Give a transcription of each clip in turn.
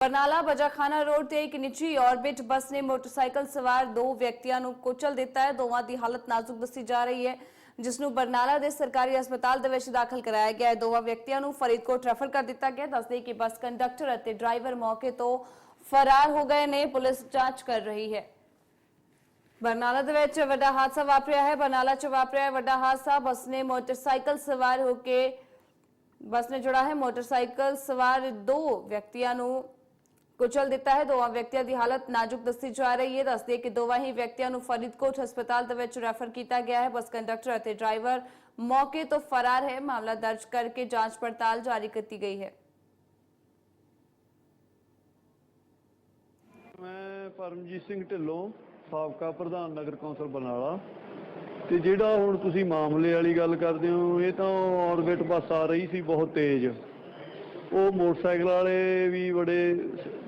Barnala ਬਜਾਖਾਨਾ road ਤੇ ਇੱਕ ਨਿੱਜੀ ਆਰਬਿਟ ਬੱਸ ਨੇ ਮੋਟਰਸਾਈਕਲ ਸਵਾਰ ਦੋ ਵਿਅਕਤੀਆਂ ਨੂੰ ਕੁਚਲ ਦਿੱਤਾ ਹੈ। ਦੋਵਾਂ ਦੀ ਹਾਲਤ ਨਾਜ਼ੁਕ ਦੱਸੀ ਜਾ ਰਹੀ ਹੈ, ਜਿਸ ਨੂੰ ਬਰਨਾਲਾ ਦੇ ਸਰਕਾਰੀ ਹਸਪਤਾਲ ਦੇ ਵਿੱਚ ਦਾਖਲ ਕਰਾਇਆ ਗਿਆ ਹੈ। ਦੋਵਾਂ ਵਿਅਕਤੀਆਂ ਨੂੰ ਫਰੀਦਕੋਟ ਰੈਫਰ ਕਰ ਦਿੱਤਾ ਗਿਆ। ਦੱਸਦੇ ਕਿ ਬੱਸ ਕੰਡਕਟਰ ਅਤੇ ਡਰਾਈਵਰ ਮੌਕੇ ਤੋਂ ਫਰਾਰ ਹੋ ਗਏ ਨੇ। ਪੁਲਿਸ ਜਾਂਚ ਕਰ ਰਹੀ ਹੈ। ਬਰਨਾਲਾ ਦੇ ਵਿੱਚ ਵੱਡਾ ਹਾਦਸਾ ਵਾਪਰਿਆ ਹੈ। ਬਰਨਾਲਾ 'ਚ ਵਾਪਰਿਆ ਹੈ ਵੱਡਾ ਹਾਦਸਾ, ਬੱਸ ਨੇ ਮੋਟਰਸਾਈਕਲ ਸਵਾਰ ਹੋ ਕੇ, ਬੱਸ ਨੇ ਜੁੜਾ ਹੈ ਮੋਟਰਸਾਈਕਲ ਸਵਾਰ ਦੋ ਵਿਅਕਤੀਆਂ ਨੂੰ ਕੁਚਲ ਦਿੱਤਾ ਹੈ। ਦੋਵਾਂ ਵਿਅਕਤੀਆਂ ਦੀ ਹਾਲਤ ਨਾਜ਼ੁਕ ਦੱਸੀ ਜਾ ਰਹੀ ਹੈ। ਦੱਸਦੇ ਕਿ ਦੋਵਾਂ ਹੀ ਵਿਅਕਤੀਆਂ ਨੂੰ ਫਰੀਦਕੋਟ ਹਸਪਤਾਲ ਦੇ ਵਿੱਚ ਰੈਫਰ ਕੀਤਾ ਗਿਆ ਹੈ। ਬੱਸ ਕੰਡਕਟਰ ਅਤੇ ਡਰਾਈਵਰ ਮੌਕੇ ਤੋਂ ਫਰਾਰ ਹੈ। ਮਾਮਲਾ ਦਰਜ ਕਰਕੇ ਜਾਂਚ ਪੜਤਾਲ ਜਾਰੀ ਕੀਤੀ ਗਈ ਹੈ। ਮੈਂ ਪਰਮਜੀਤ ਸਿੰਘ ਢਿੱਲੋਂ, ਸਾਬਕਾ ਪ੍ਰਧਾਨ ਨਗਰ ਕੌਂਸਲ ਬਰਨਾਲਾ। ਤੇ ਜਿਹੜਾ ਹੁਣ ਤੁਸੀਂ ਮਾਮਲੇ ਵਾਲੀ ਗੱਲ ਕਰਦੇ ਹੋ, ਇਹ ਤਾਂ ਔਰਬਿਟ ਬੱਸ ਆ ਰਹੀ ਸੀ, ਬਹੁਤ ਤੇਜ਼। ਉਹ ਮੋਟਰਸਾਈਕਲ ਵਾਲੇ ਵੀ ਬੜੇ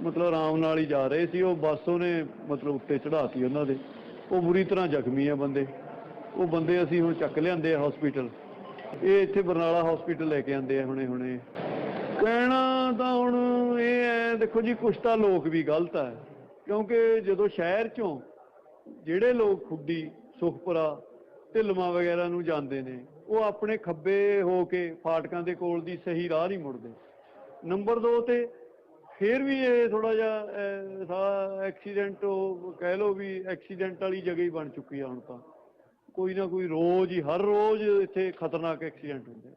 ਮਤਲਬ ਆਰਾਮ ਨਾਲ ਹੀ ਜਾ ਰਹੇ ਸੀ। ਉਹ ਬੱਸ ਉਹਨੇ ਮਤਲਬ ਉੱਤੇ ਚੜਾਤੀ ਉਹਨਾਂ ਦੇ। ਉਹ ਬੁਰੀ ਤਰ੍ਹਾਂ ਜ਼ਖਮੀ ਆ ਬੰਦੇ। ਉਹ ਬੰਦੇ ਅਸੀਂ ਹੁਣ ਚੱਕ ਲਿਆਂਦੇ ਆ ਹਸਪੀਟਲ ਇਹ ਇੱਥੇ ਬਰਨਾਲਾ ਹਸਪੀਟਲ ਲੈ ਕੇ ਆਂਦੇ ਆ ਹੁਣੇ ਹੁਣੇ। ਕਹਿਣਾ ਤਾਂ ਹੁਣ ਇਹ ਹੈ, ਦੇਖੋ ਜੀ, ਕੁਛ ਤਾਂ ਲੋਕ ਵੀ ਗਲਤ ਹੈ ਕਿਉਂਕਿ ਜਦੋਂ ਸ਼ਹਿਰ ਚੋਂ ਜਿਹੜੇ ਲੋਕ ਖੁੱਡੀ, ਸੁਖਪੁਰਾ ਢਿਲਮਾ ਵਗੈਰਾ ਨੂੰ ਜਾਂਦੇ ਨੇ, ਉਹ ਆਪਣੇ ਖੱਬੇ ਹੋ ਕੇ ਫਾਟਕਾਂ ਦੇ ਕੋਲ ਦੀ ਸਹੀ ਰਾਹ ਨਹੀਂ ਮੁੜਦੇ। ਨੰਬਰ 2 ਤੇ ਫਿਰ ਵੀ ਇਹ ਥੋੜਾ ਜਿਹਾ ਐਕਸੀਡੈਂਟ ਉਹ ਕਹਿ ਲਓ ਵੀ ਐਕਸੀਡੈਂਟ ਵਾਲੀ ਜਗ੍ਹਾ ਹੀ ਬਣ ਚੁੱਕੀ ਆ ਹੁਣ ਤਾਂ। ਕੋਈ ਨਾ ਕੋਈ ਰੋਜ਼ ਹੀ, ਹਰ ਰੋਜ਼ ਇੱਥੇ ਖਤਰਨਾਕ ਐਕਸੀਡੈਂਟ ਹੁੰਦੇ ਆ।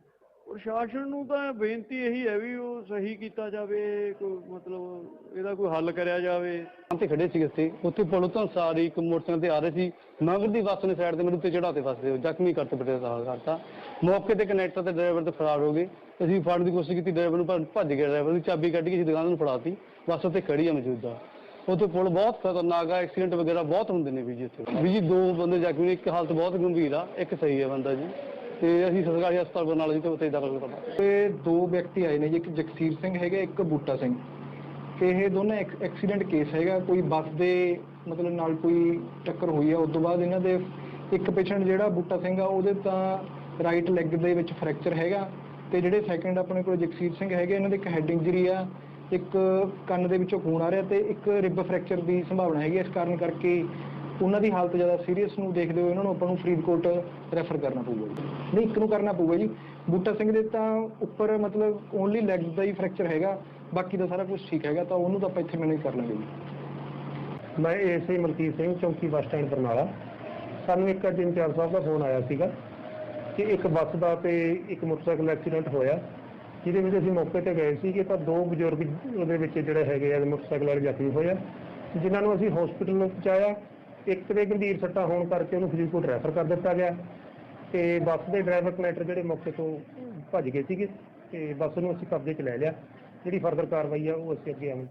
ਪ੍ਰਸ਼ਾਸਨ ਨੂੰ ਤਾਂ ਬੇਨਤੀ ਇਹੀ ਹੈ ਵੀ ਉਹ ਸਹੀ ਕੀਤਾ ਜਾਵੇ, ਕੋਈ ਮਤਲਬ ਇਹਦਾ ਕੋਈ ਹੱਲ ਕਰਿਆ ਜਾਵੇ। ਤੇ ਖੜੇ ਸੀ ਅਸੀਂ ਉੱਥੇ ਪੁਲ ਤੋਂ ਸਾਰੀ, ਇੱਕ ਮੋਟਰਸਾਈਕਲ ਤੇ ਆ ਰਹੇ ਸੀ ਮਗਰ ਦੀ ਬੱਸ ਨੇ ਸਾਈਡ ਤੇ ਮੈਨੂੰ ਉੱਤੇ ਚੜਾਤੇ ਫਸਦੇ ਜ਼ਖਮੀ ਕਰਤੇ ਬੜੇ ਸਾਲ ਕਰਤਾ ਮੌਕੇ ਤੇ ਕਨੈਕਟਰ ਤੇ ਡਰਾਈਵਰ ਤੇ ਫਰਾਰ ਹੋ ਗਏ। ਅਸੀਂ ਫੜਨ ਦੀ ਕੋਸ਼ਿਸ਼ ਕੀਤੀ, ਡਰਾਈਵਰ ਨੂੰ ਭੱਜ ਭੱਜ ਗਿਆ, ਡਰਾਈਵਰ ਦੀ ਚਾਬੀ ਕੱਢ ਕੇ ਅਸੀਂ ਦੁਕਾਨ ਨੂੰ ਫੜਾਤੀ। ਬੱਸ ਉੱਥੇ ਖੜੀ ਆ ਮੌਜੂਦਾ। ਉੱਥੇ ਪੁਲ ਬਹੁਤ ਖਤਰਨਾਕ ਆ ਐਕਸੀਡੈਂਟ ਵਗੈਰਾ ਬਹੁਤ ਹੁੰਦੇ ਨੇ ਵੀ ਜੀ ਉੱਥੇ। ਵੀ ਜੀ, ਦੋ ਬੰਦੇ ਜ਼ਖਮੀ ਨੇ, ਇੱਕ ਹਾਲਤ ਬਹੁਤ ਗੰਭੀਰ ਆ, ਇੱਕ ਸਹੀ ਆ ਬੰਦਾ ਜੀ। ਤੇ ਅਸੀਂ ਸਰਕਾਰੀ ਹਸਪਤਾਲ ਬਰਨਾਲਾ ਜੀ ਤੇ ਉੱਥੇ ਦਾਖਲ ਕਰਵਾ ਤੇ ਦੋ ਵਿਅਕਤੀ ਆਏ ਨੇ ਜੀ, ਇੱਕ ਜਗਸੀਰ ਸਿੰਘ ਹੈਗਾ, ਇੱਕ ਬੂਟਾ ਸਿੰਘ। ਤੇ ਇਹ ਦੋਨੇ ਐਕ- ਐਕਸੀਡੈਂਟ ਕੇਸ ਹੈਗਾ, ਕੋਈ ਬੱਸ ਦੇ ਮਤਲਬ ਨਾਲ ਕੋਈ ਟੱਕਰ ਹੋਈ ਆ। ਉਸ ਤੋਂ ਬਾਅਦ ਇਹਨਾਂ ਦੇ ਇੱਕ ਪੇਸ਼ੈਂਟ ਜਿਹੜਾ ਬੂਟਾ ਸਿੰਘ ਆ, ਉਹਦੇ ਤਾਂ ਰਾਈਟ ਲੈਗ ਦੇ ਵਿੱਚ ਫ੍ਰੈਕਚਰ ਹੈਗਾ। ਤੇ ਜਿਹੜੇ ਸੈਕੰਡ ਆਪਣੇ ਕੋਲ ਜਗਸੀਰ ਸਿੰਘ ਹੈਗੇ, ਇਹਨਾਂ ਦੇ ਇੱਕ ਹੈਡ ਇੰਜਰੀ ਆ, ਇੱਕ ਕੰਨ ਦੇ ਵਿੱਚੋਂ ਖੂਨ ਆ ਰਿਹਾ ਤੇ ਇੱਕ ਰਿਬ ਫ੍ਰੈਕਚਰ ਦੀ ਸੰਭਾਵਨਾ ਹੈਗੀ ਇਸ ਕਾਰਨ ਕਰਕੇ ਉਹਨਾਂ ਦੀ ਹਾਲਤ ਜ਼ਿਆਦਾ ਸੀਰੀਅਸ ਨੂੰ ਦੇਖਦੇ ਹੋਏ ਇਹਨਾਂ ਨੂੰ ਆਪਾਂ ਨੂੰ ਫਰੀਦਕੋਟ ਰੈਫਰ ਕਰਨਾ ਪਊਗਾ ਜੀ। ਨਹੀਂ, ਇੱਕ ਨੂੰ ਕਰਨਾ ਪਊਗਾ ਜੀ। ਬੂਟਾ ਸਿੰਘ ਦੇ ਤਾਂ ਉੱਪਰ ਮਤਲਬ ਓਨਲੀ ਲੈਗਸ ਦਾ ਹੀ ਫ੍ਰੈਕਚਰ ਹੈਗਾ, ਬਾਕੀ ਦਾ ਸਾਰਾ ਕੁਝ ਠੀਕ ਹੈਗਾ, ਤਾਂ ਉਹਨੂੰ ਤਾਂ ਆਪਾਂ ਇੱਥੇ ਮੈਨੇਜ ਕਰ ਲਾਂਗੇ ਜੀ। ਮੈਂ ਏਸੇ ਮਲਕੀਤ ਸਿੰਘ, ਚੌਂਕੀ ਬੱਸ ਸਟੈਂਡ ਬਰਨਾਲਾ। ਸਾਨੂੰ ਇੱਕ ਅੱਜ ਇੰਚਾਰਜ ਸਾਹਿਬ ਦਾ ਫੋਨ ਆਇਆ ਸੀਗਾ। ਕਿ ਇੱਕ ਬੱਸ ਦਾ ਤੇ ਇੱਕ ਮੋਟਰਸਾਈਕਲ ਐਕਸੀਡੈਂਟ ਹੋਇਆ, ਜਿਹਦੇ ਵਿੱਚ ਅਸੀਂ ਮੌਕੇ ਤੇ ਗਏ ਸੀ ਕਿ ਤਾਂ ਦੋ ਬਜ਼ੁਰਗ ਉਹਦੇ ਵਿੱਚ ਜਿਹੜੇ ਹੈਗੇ ਆ, ਮੋਟਰਸਾਈਕਲ ਵਾਲੇ ਜ਼ਖਮੀ ਹੋਏ ਆ, ਜਿਨ੍ਹਾਂ ਨੂੰ ਅਸੀਂ ਹਸਪੀਟਲ ਨੂੰ ਪਹੁੰਚਾਇਆ। ਇੱਕ ਦੇ ਗੰਭੀਰ ਸੱਟਾਂ ਹੋਣ ਕਰਕੇ ਉਹਨੂੰ ਫਰੀਦਕੋਟ ਰੈਫਰ ਕਰ ਦਿੱਤਾ ਗਿਆ ਤੇ ਬੱਸ ਦੇ ਡਰਾਈਵਰ ਕਨੈਕਟਰ ਜਿਹੜੇ ਮੌਕੇ ਤੋਂ ਭੱਜ ਗਏ ਸੀਗੇ ਤੇ ਬੱਸ ਨੂੰ ਅਸੀਂ ਕਬਜ਼ੇ 'ਚ ਲੈ ਲਿਆ। ਜਿਹੜੀ ਫਰਦਰ ਕਾਰਵਾਈ ਆ, ਉਹ ਅਸੀਂ ਅੱਗੇ ਅਮਲ